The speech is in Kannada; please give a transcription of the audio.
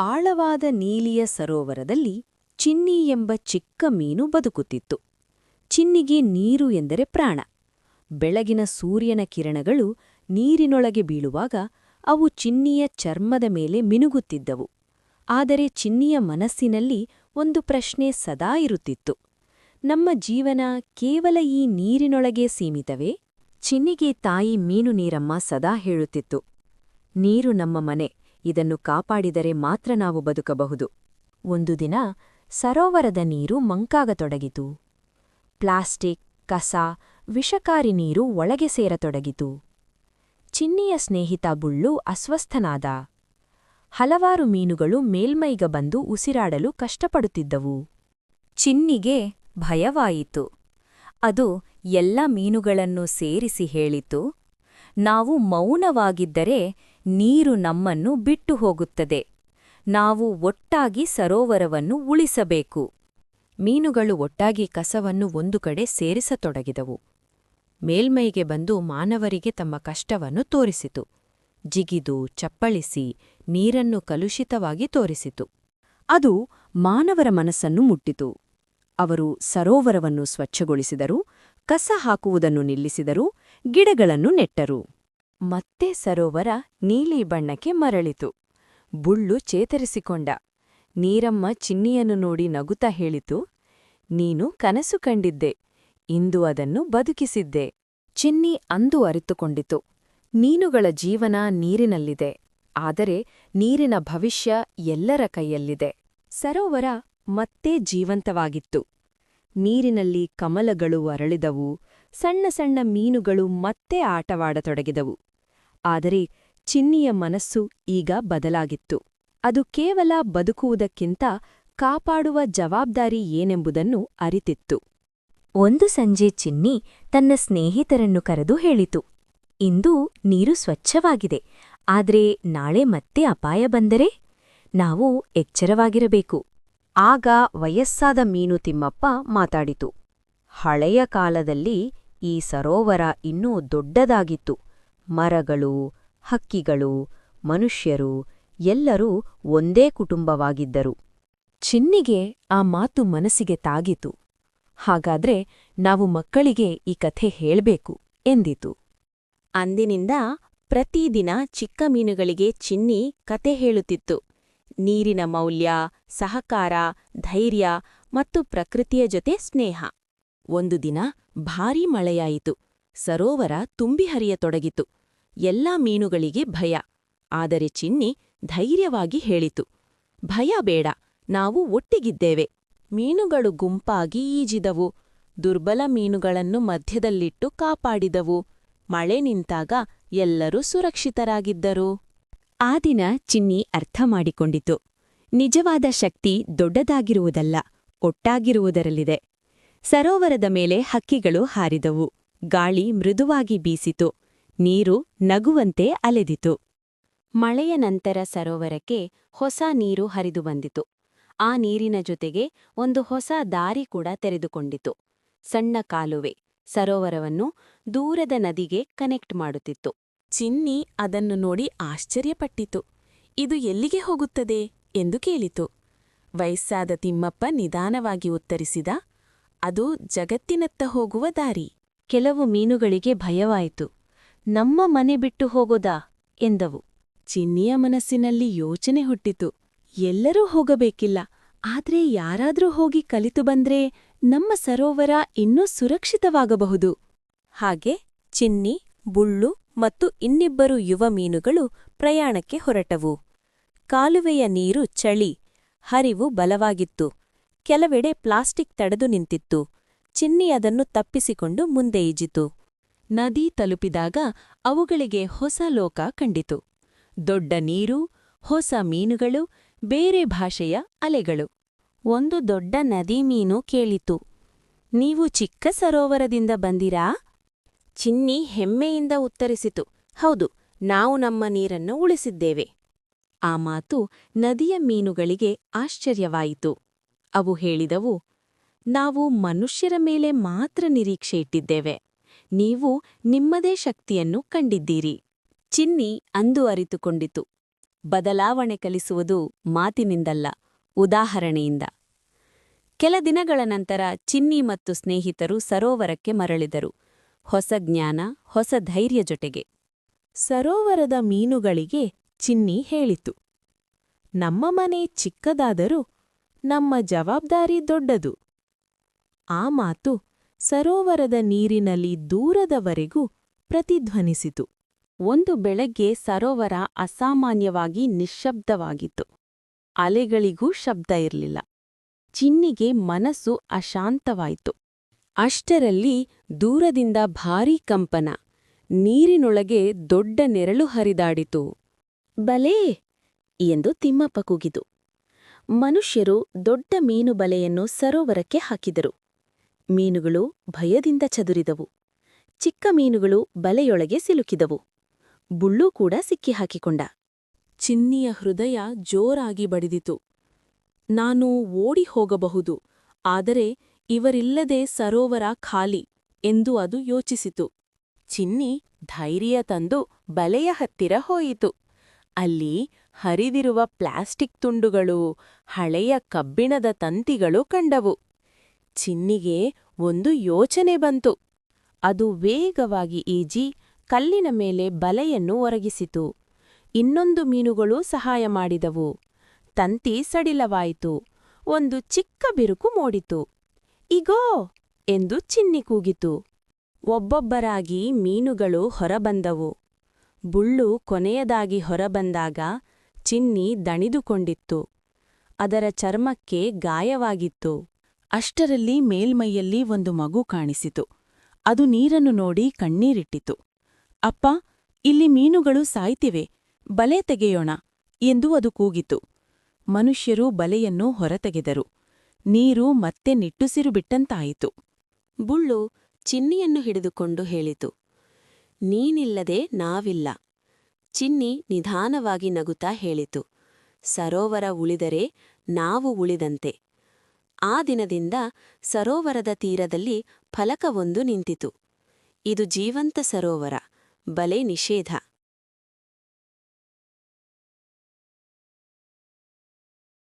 ಆಳವಾದ ನೀಲಿಯ ಸರೋವರದಲ್ಲಿ ಚಿನ್ನಿ ಎಂಬ ಚಿಕ್ಕ ಮೀನು ಬದುಕುತ್ತಿತ್ತು. ಚಿನ್ನಿಗೆ ನೀರು ಎಂದರೆ ಪ್ರಾಣ. ಬೆಳಗಿನ ಸೂರ್ಯನ ಕಿರಣಗಳು ನೀರಿನೊಳಗೆ ಬೀಳುವಾಗ ಅವು ಚಿನ್ನಿಯ ಚರ್ಮದ ಮೇಲೆ ಮಿನುಗುತ್ತಿದ್ದವು. ಆದರೆ ಚಿನ್ನಿಯ ಮನಸ್ಸಿನಲ್ಲಿ ಒಂದು ಪ್ರಶ್ನೆ ಸದಾ ಇರುತ್ತಿತ್ತು. ನಮ್ಮ ಜೀವನ ಕೇವಲ ಈ ನೀರಿನೊಳಗೆ ಸೀಮಿತವೇ? ಚಿನ್ನಿಗೆ ತಾಯಿ ಮೀನು ನೀರಮ್ಮ ಸದಾ ಹೇಳುತ್ತಿತ್ತು. ನೀರು ನಮ್ಮ ಮನೆ. ಇದನ್ನು ಕಾಪಾಡಿದರೆ ಮಾತ್ರ ನಾವು ಬದುಕಬಹುದು. ಒಂದು ದಿನ ಸರೋವರದ ನೀರು ಮಂಕಾಗತೊಡಗಿತು. ಪ್ಲಾಸ್ಟಿಕ್, ಕಸ, ವಿಷಕಾರಿ ನೀರು ಒಳಗೆ ಸೇರತೊಡಗಿತು. ಚಿನ್ನಿಯ ಸ್ನೇಹಿತ ಬುಳ್ಳು ಅಸ್ವಸ್ಥನಾದ. ಹಲವಾರು ಮೀನುಗಳು ಮೇಲ್ಮೈಗ ಬಂದು ಉಸಿರಾಡಲು ಕಷ್ಟಪಡುತ್ತಿದ್ದವು. ಚಿನ್ನಿಗೆ ಭಯವಾಯಿತು. ಅದು ಎಲ್ಲ ಮೀನುಗಳನ್ನು ಸೇರಿಸಿ ಹೇಳಿತು. ನಾವು ಮೌನವಾಗಿದ್ದರೆ ನೀರು ನಮ್ಮನ್ನು ಬಿಟ್ಟು ಹೋಗುತ್ತದೆ. ನಾವು ಒಟ್ಟಾಗಿ ಸರೋವರವನ್ನು ಉಳಿಸಬೇಕು. ಮೀನುಗಳು ಒಟ್ಟಾಗಿ ಕಸವನ್ನು ಒಂದು ಕಡೆ ಸೇರಿಸತೊಡಗಿದವು. ಮೇಲ್ಮೈಗೆ ಬಂದು ಮಾನವರಿಗೆ ತಮ್ಮ ಕಷ್ಟವನ್ನು ತೋರಿಸಿತು. ಜಿಗಿದು, ಚಪ್ಪಳಿಸಿ, ನೀರನ್ನು ಕಲುಷಿತವಾಗಿ ತೋರಿಸಿತು. ಅದು ಮಾನವರ ಮನಸ್ಸನ್ನು ಮುಟ್ಟಿತು. ಅವರು ಸರೋವರವನ್ನು ಸ್ವಚ್ಛಗೊಳಿಸಿದರು, ಕಸ ಹಾಕುವುದನ್ನು ನಿಲ್ಲಿಸಿದರು, ಗಿಡಗಳನ್ನು ನೆಟ್ಟರು. ಮತ್ತೆ ಸರೋವರ ನೀಲಿ ಬಣ್ಣಕ್ಕೆ ಮರಳಿತು. ಬುಳ್ಳು ಚೇತರಿಸಿಕೊಂಡ. ನೀರಮ್ಮ ಚಿನ್ನಿಯನ್ನು ನೋಡಿ ನಗುತ್ತಾ ಹೇಳಿತು, ನೀನು ಕನಸು ಕಂಡಿದ್ದೆ, ಇಂದು ಅದನ್ನು ಬದುಕಿಸಿದ್ದೆ. ಚಿನ್ನಿ ಅಂದು ಅರಿತುಕೊಂಡಿತು ಮೀನುಗಳ ಜೀವನ ನೀರಿನಲ್ಲಿದೆ, ಆದರೆ ನೀರಿನ ಭವಿಷ್ಯ ಎಲ್ಲರ ಕೈಯಲ್ಲಿದೆ. ಸರೋವರ ಮತ್ತೆ ಜೀವಂತವಾಗಿತ್ತು. ನೀರಿನಲ್ಲಿ ಕಮಲಗಳು ಅರಳಿದವು, ಸಣ್ಣ ಸಣ್ಣ ಮೀನುಗಳು ಮತ್ತೆ ಆಟವಾಡತೊಡಗಿದವು. ಆದರೆ ಚಿನ್ನಿಯ ಮನಸ್ಸು ಈಗ ಬದಲಾಗಿತ್ತು. ಅದು ಕೇವಲ ಬದುಕುವುದಕ್ಕಿಂತ ಕಾಪಾಡುವ ಜವಾಬ್ದಾರಿ ಏನೆಂಬುದನ್ನು ಅರಿತಿತ್ತು. ಒಂದು ಸಂಜೆ ಚಿನ್ನಿ ತನ್ನ ಸ್ನೇಹಿತರನ್ನು ಕರೆದು ಹೇಳಿತು, ಇಂದು ನೀರು ಸ್ವಚ್ಛವಾಗಿದೆ, ಆದರೆ ನಾಳೆ ಮತ್ತೆ ಅಪಾಯ ಬಂದರೆ? ನಾವು ಎಚ್ಚರವಾಗಿರಬೇಕು. ಆಗ ವಯಸ್ಸಾದ ಮೀನು ತಿಮ್ಮಪ್ಪ ಮಾತಾಡಿತು, ಹಳೆಯ ಕಾಲದಲ್ಲಿ ಈ ಸರೋವರ ಇನ್ನೂ ದೊಡ್ಡದಾಗಿತ್ತು. ಮರಗಳು, ಹಕ್ಕಿಗಳು, ಮನುಷ್ಯರು ಎಲ್ಲರೂ ಒಂದೇ ಕುಟುಂಬವಾಗಿದ್ದರು. ಚಿನ್ನಿಗೆ ಆ ಮಾತು ಮನಸ್ಸಿಗೆ ತಾಗಿತು. ಹಾಗಾದ್ರೆ ನಾವು ಮಕ್ಕಳಿಗೆ ಈ ಕಥೆ ಹೇಳ್ಬೇಕು ಎಂದಿತು. ಅಂದಿನಿಂದ ಪ್ರತಿದಿನ ಚಿಕ್ಕ ಮೀನುಗಳಿಗೆ ಚಿನ್ನಿ ಕತೆ ಹೇಳುತ್ತಿತ್ತು. ನೀರಿನ ಮೌಲ್ಯ, ಸಹಕಾರ, ಧೈರ್ಯ ಮತ್ತು ಪ್ರಕೃತಿಯ ಜೊತೆ ಸ್ನೇಹ. ಒಂದು ದಿನ ಭಾರೀ ಮಳೆಯಾಯಿತು. ಸರೋವರ ತುಂಬಿ ಹರಿಯತೊಡಗಿತು. ಎಲ್ಲಾ ಮೀನುಗಳಿಗೆ ಭಯ. ಆದರೆ ಚಿನ್ನಿ ಧೈರ್ಯವಾಗಿ ಹೇಳಿತು, ಭಯ ಬೇಡ, ನಾವು ಒಟ್ಟಿಗಿದ್ದೇವೆ. ಮೀನುಗಳು ಗುಂಪಾಗಿ ಈಜಿದವು. ದುರ್ಬಲ ಮೀನುಗಳನ್ನು ಮಧ್ಯದಲ್ಲಿಟ್ಟು ಕಾಪಾಡಿದವು. ಮಳೆ ನಿಂತಾಗ ಎಲ್ಲರೂ ಸುರಕ್ಷಿತರಾಗಿದ್ದರು. ಆ ದಿನ ಚಿನ್ನಿ ಅರ್ಥ ಮಾಡಿಕೊಂಡಿತು. ನಿಜವಾದ ಶಕ್ತಿ ದೊಡ್ಡದಾಗಿರುವುದಲ್ಲ, ಒಟ್ಟಾಗಿರುವುದರಲ್ಲಿದೆ. ಸರೋವರದ ಮೇಲೆ ಹಕ್ಕಿಗಳು ಹಾರಿದವು. ಗಾಳಿ ಮೃದುವಾಗಿ ಬೀಸಿತು. ನೀರು ನಗುವಂತೆ ಅಲೆದಿತು. ಮಳೆಯ ನಂತರ ಸರೋವರಕ್ಕೆ ಹೊಸ ನೀರು ಹರಿದು ಬಂದಿತು. ಆ ನೀರಿನ ಜೊತೆಗೆ ಒಂದು ಹೊಸ ದಾರಿ ಕೂಡ ತೆರೆದುಕೊಂಡಿತು. ಸಣ್ಣ ಕಾಲುವೆ ಸರೋವರವನ್ನು ದೂರದ ನದಿಗೆ ಕನೆಕ್ಟ್ ಮಾಡುತ್ತಿತ್ತು. ಚಿನ್ನಿ ಅದನ್ನು ನೋಡಿ ಆಶ್ಚರ್ಯಪಟ್ಟಿತು. ಇದು ಎಲ್ಲಿಗೆ ಹೋಗುತ್ತದೆ ಎಂದು ಕೇಳಿತು. ವಯಸ್ಸಾದ ತಿಮ್ಮಪ್ಪ ನಿಧಾನವಾಗಿ ಉತ್ತರಿಸಿದ, ಅದು ಜಗತ್ತಿನತ್ತ ಹೋಗುವ ದಾರಿ. ಕೆಲವು ಮೀನುಗಳಿಗೆ ಭಯವಾಯಿತು. ನಮ್ಮ ಮನೆ ಬಿಟ್ಟು ಹೋಗೋದಾ? ಎಂದವು. ಚಿನ್ನಿಯ ಮನಸ್ಸಿನಲ್ಲಿ ಯೋಚನೆ ಹುಟ್ಟಿತು. ಎಲ್ಲರೂ ಹೋಗಬೇಕಿಲ್ಲ. ಆದ್ರೆ ಯಾರಾದ್ರೂ ಹೋಗಿ ಕಲಿತು ಬಂದ್ರೆ ನಮ್ಮ ಸರೋವರ ಇನ್ನೂ ಸುರಕ್ಷಿತವಾಗಬಹುದು. ಹಾಗೆ ಚಿನ್ನಿ, ಬುಳ್ಳು ಮತ್ತು ಇನ್ನಿಬ್ಬರು ಯುವ ಮೀನುಗಳು ಪ್ರಯಾಣಕ್ಕೆ ಹೊರಟವು. ಕಾಲುವೆಯ ನೀರು ಚಳಿ, ಹರಿವು ಬಲವಾಗಿತ್ತು. ಕೆಲವೆಡೆ ಪ್ಲಾಸ್ಟಿಕ್ ತಡೆದು ನಿಂತಿತ್ತು. ಚಿನ್ನಿ ಅದನ್ನು ತಪ್ಪಿಸಿಕೊಂಡು ಮುಂದೆ ಈಜಿತು. ನದಿ ತಲುಪಿದಾಗ ಅವುಗಳಿಗೆ ಹೊಸ ಲೋಕ ಕಂಡಿತು. ದೊಡ್ಡ ನೀರು, ಹೊಸ ಮೀನುಗಳು, ಬೇರೆ ಭಾಷೆಯ ಅಲೆಗಳು. ಒಂದು ದೊಡ್ಡ ನದಿ ಮೀನು ಕೇಳಿತು. ನೀವು ಚಿಕ್ಕ ಸರೋವರದಿಂದ ಬಂದಿರಾ? ಚಿನ್ನಿ ಹೆಮ್ಮೆಯಿಂದ ಉತ್ತರಿಸಿತು. ಹೌದು, ನಾವು ನಮ್ಮ ನೀರನ್ನು ಉಳಿಸಿದ್ದೇವೆ. ಆ ಮಾತು ನದಿಯ ಮೀನುಗಳಿಗೆ ಆಶ್ಚರ್ಯವಾಯಿತು. ಅವು ಹೇಳಿದವು, ನಾವು ಮನುಷ್ಯರ ಮೇಲೆ ಮಾತ್ರ ನಿರೀಕ್ಷೆ ಇಟ್ಟಿದ್ದೇವೆ ನೀವು ನಿಮ್ಮದೇ ಶಕ್ತಿಯನ್ನು ಕಂಡಿದ್ದೀರಿ. ಚಿನ್ನಿ ಅಂದು ಅರಿತುಕೊಂಡಿತು. ಬದಲಾವಣೆ ಕಲಿಸುವುದು ಮಾತಿನಿಂದಲ್ಲ, ಉದಾಹರಣೆಯಿಂದ. ಕೆಲ ದಿನಗಳ ನಂತರ ಚಿನ್ನಿ ಮತ್ತು ಸ್ನೇಹಿತರು ಸರೋವರಕ್ಕೆ ಮರಳಿದರು. ಹೊಸ ಜ್ಞಾನ, ಹೊಸ ಧೈರ್ಯ ಜೊತೆಗೆ. ಸರೋವರದ ಮೀನುಗಳಿಗೆ ಚಿನ್ನಿ ಹೇಳಿತು. ನಮ್ಮ ಮನೆ ಚಿಕ್ಕದಾದರೂ ನಮ್ಮ ಜವಾಬ್ದಾರಿ ದೊಡ್ಡದು. ಆ ಮಾತು ಸರೋವರದ ನೀರಿನಲ್ಲಿ ದೂರದವರೆಗೂ ಪ್ರತಿಧ್ವನಿಸಿತು. ಒಂದು ಬೆಳಗ್ಗೆ ಸರೋವರ ಅಸಾಮಾನ್ಯವಾಗಿ ನಿಶ್ಶಬ್ದವಾಗಿತ್ತು. ಅಲೆಗಳಿಗೂ ಶಬ್ದ ಇರಲಿಲ್ಲ. ಚಿನ್ನಿಗೆ ಮನಸ್ಸು ಅಶಾಂತವಾಯಿತು. ಅಷ್ಟರಲ್ಲಿ ದೂರದಿಂದ ಭಾರೀ ಕಂಪನ. ನೀರಿನೊಳಗೆ ದೊಡ್ಡ ನೆರಳು ಹರಿದಾಡಿತು. ಬಲೇ ಎಂದು ತಿಮ್ಮಪ್ಪ ಕೂಗಿತು ಮನುಷ್ಯರು ದೊಡ್ಡ ಮೀನು ಬಲೆಯನ್ನು ಸರೋವರಕ್ಕೆ ಹಾಕಿದರು. ಮೀನುಗಳು ಭಯದಿಂದ ಚದುರಿದವು. ಚಿಕ್ಕ ಮೀನುಗಳು ಬಲೆಯೊಳಗೆ ಸಿಲುಕಿದವು. ಬುಳ್ಳು ಕೂಡ ಸಿಕ್ಕಿಹಾಕಿಕೊಂಡ. ಚಿನ್ನಿಯ ಹೃದಯ ಜೋರಾಗಿ ಬಡಿದಿತು. ನಾನು ಓಡಿ ಹೋಗಬಹುದು, ಆದರೆ ಇವರಿಲ್ಲದೆ ಸರೋವರ ಖಾಲಿ ಎಂದು ಅದು ಯೋಚಿಸಿತು. ಚಿನ್ನಿ ಧೈರ್ಯ ತಂದು ಬಲೆಯ ಹತ್ತಿರ ಹೋಯಿತು. ಅಲ್ಲಿ ಹರಿದಿರುವ ಪ್ಲಾಸ್ಟಿಕ್ ತುಂಡುಗಳು, ಹಳೆಯ ಕಬ್ಬಿಣದ ತಂತಿಗಳು ಕಂಡವು. ಚಿನ್ನಿಗೆ ಒಂದು ಯೋಚನೆ ಬಂತು. ಅದು ವೇಗವಾಗಿ ಈಜಿ ಕಲ್ಲಿನ ಮೇಲೆ ಬಲೆಯನ್ನು ಒರಗಿಸಿತು. ಇನ್ನೊಂದು ಮೀನುಗಳು ಸಹಾಯ ಮಾಡಿದವು. ತಂತಿ ಸಡಿಲವಾಯಿತು. ಒಂದು ಚಿಕ್ಕ ಬಿರುಕು ಮೂಡಿತು. ಇಗೋ! ಎಂದು ಚಿನ್ನಿ ಕೂಗಿತು. ಒಬ್ಬೊಬ್ಬರಾಗಿ ಮೀನುಗಳು ಹೊರಬಂದವು. ಬುಳ್ಳು ಕೊನೆಯದಾಗಿ ಹೊರಬಂದಾಗ ಚಿನ್ನಿ ದಣಿದುಕೊಂಡಿತ್ತು. ಅದರ ಚರ್ಮಕ್ಕೆ ಗಾಯವಾಗಿತ್ತು. ಅಷ್ಟರಲ್ಲಿ ಮೇಲ್ಮೈಯಲ್ಲಿ ಒಂದು ಮಗು ಕಾಣಿಸಿತು. ಅದು ನೀರನ್ನು ನೋಡಿ ಕಣ್ಣೀರಿಟ್ಟಿತು. ಅಪ್ಪ, ಇಲ್ಲಿ ಮೀನುಗಳು ಸಾಯ್ತಿವೆ, ಬಲೆ ತೆಗೆಯೋಣ ಎಂದು ಅದು ಕೂಗಿತು. ಮನುಷ್ಯರು ಬಲೆಯನ್ನು ಹೊರತೆಗೆದರು. ನೀರು ಮತ್ತೆ ನಿಟ್ಟುಸಿರು ಬಿಟ್ಟಂತಾಯಿತು. ಬುಳ್ಳು ಚಿನ್ನಿಯನ್ನು ಹಿಡಿದುಕೊಂಡು ಹೇಳಿತು, ನೀನಿಲ್ಲದೆ ನಾವಿಲ್ಲ. ಚಿನ್ನಿ ನಿಧಾನವಾಗಿ ನಗುತ್ತಾ ಹೇಳಿತು, ಸರೋವರ ಉಳಿದರೆ ನಾವು ಉಳಿದಂತೆ. ಆ ದಿನದಿಂದ ಸರೋವರದ ತೀರದಲ್ಲಿ ಫಲಕವೊಂದು ನಿಂತಿತು. ಇದು ಜೀವಂತ ಸರೋವರ ಬಲೆ ನಿಷೇಧ.